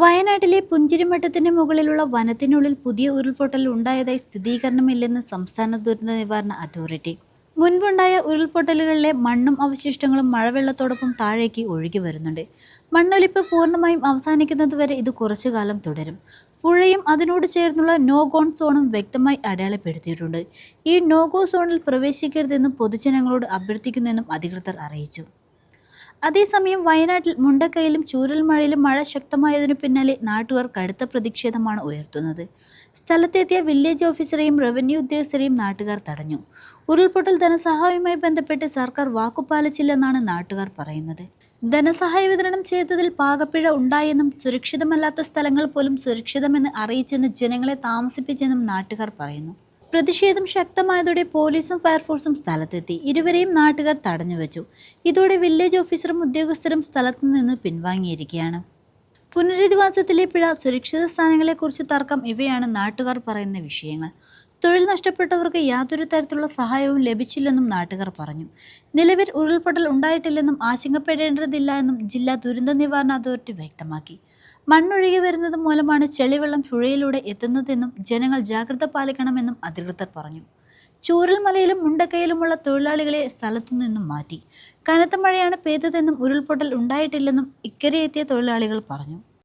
വയനാട്ടിലെ പുഞ്ചിരിമട്ടത്തിന് മുകളിലുള്ള വനത്തിനുള്ളിൽ പുതിയ ഉരുൾപൊട്ടൽ ഉണ്ടായതായി സ്ഥിരീകരണമില്ലെന്ന് സംസ്ഥാന ദുരന്ത നിവാരണ അതോറിറ്റി. മുൻപുണ്ടായ ഉരുൾപൊട്ടലുകളിലെ മണ്ണും അവശിഷ്ടങ്ങളും മഴവെള്ളത്തോടൊപ്പം താഴേക്ക് ഒഴുകി വരുന്നുണ്ട്. മണ്ണൊലിപ്പ് പൂർണമായും അവസാനിക്കുന്നതുവരെ ഇത് കുറച്ചു കാലം തുടരും. പുഴയും അതിനോട് ചേർന്നുള്ള നോ ഗോൺ സോണും വ്യക്തമായി അടയാളപ്പെടുത്തിയിട്ടുണ്ട്. ഈ നോ ഗോ സോണിൽ പ്രവേശിക്കരുതെന്നും പൊതുജനങ്ങളോട് അഭ്യർത്ഥിക്കുന്നെന്നും അധികൃതർ അറിയിച്ചു. അതേസമയം വയനാട്ടിൽ മുണ്ടക്കയിലും ചൂരൽമഴയിലും മഴ ശക്തമായതിനു പിന്നാലെ നാട്ടുകാർ കടുത്ത പ്രതിഷേധമാണ് ഉയർത്തുന്നത്. സ്ഥലത്തെത്തിയ വില്ലേജ് ഓഫീസറെയും റവന്യൂ ഉദ്യോഗസ്ഥരെയും നാട്ടുകാർ തടഞ്ഞു. ഉരുൾപൊട്ടൽ ധനസഹായവുമായി ബന്ധപ്പെട്ട് സർക്കാർ വാക്കുപാലിച്ചില്ലെന്നാണ് നാട്ടുകാർ പറയുന്നത്. ധനസഹായ വിതരണം ചെയ്തതിൽ പാകപ്പിഴ ഉണ്ടായെന്നും സുരക്ഷിതമല്ലാത്ത സ്ഥലങ്ങൾ പോലും സുരക്ഷിതമെന്ന് അറിയിച്ചെന്ന് ജനങ്ങളെ താമസിപ്പിച്ചെന്നും നാട്ടുകാർ പറയുന്നു. പ്രതിഷേധം ശക്തമായതോടെ പോലീസും ഫയർഫോഴ്സും സ്ഥലത്തെത്തി. ഇരുവരെയും നാട്ടുകാർ തടഞ്ഞുവെച്ചു. ഇതോടെ വില്ലേജ് ഓഫീസറും ഉദ്യോഗസ്ഥരും സ്ഥലത്തു നിന്ന് പിൻവാങ്ങിയിരിക്കുകയാണ്. പുനരധിവാസത്തിലെ പിഴ സുരക്ഷിത സ്ഥാനങ്ങളെക്കുറിച്ച് തർക്കം ഇവയാണ് നാട്ടുകാർ പറയുന്ന വിഷയങ്ങൾ. തൊഴിൽ നഷ്ടപ്പെട്ടവർക്ക് യാതൊരു തരത്തിലുള്ള സഹായവും ലഭിച്ചില്ലെന്നും നാട്ടുകാർ പറഞ്ഞു. നിലവിൽ ഉരുൾപൊട്ടൽ ഉണ്ടായിട്ടില്ലെന്നും ആശങ്കപ്പെടേണ്ടതില്ല എന്നും ജില്ലാ ദുരന്ത നിവാരണ അതോറിറ്റി വ്യക്തമാക്കി. മണ്ണൊഴുകി വരുന്നത് മൂലമാണ് ചെളിവെള്ളം പുഴയിലൂടെ എത്തുന്നതെന്നും ജനങ്ങൾ ജാഗ്രത പാലിക്കണമെന്നും അധികൃതർ പറഞ്ഞു. ചൂരൽമലയിലും മുണ്ടക്കയിലുമുള്ള തൊഴിലാളികളെ സ്ഥലത്തു നിന്നും മാറ്റി. കനത്ത മഴയാണ് പെയ്തതെന്നും ഉരുൾപൊട്ടൽ ഉണ്ടായിട്ടില്ലെന്നും ഇക്കരെ എത്തിയ തൊഴിലാളികൾ പറഞ്ഞു.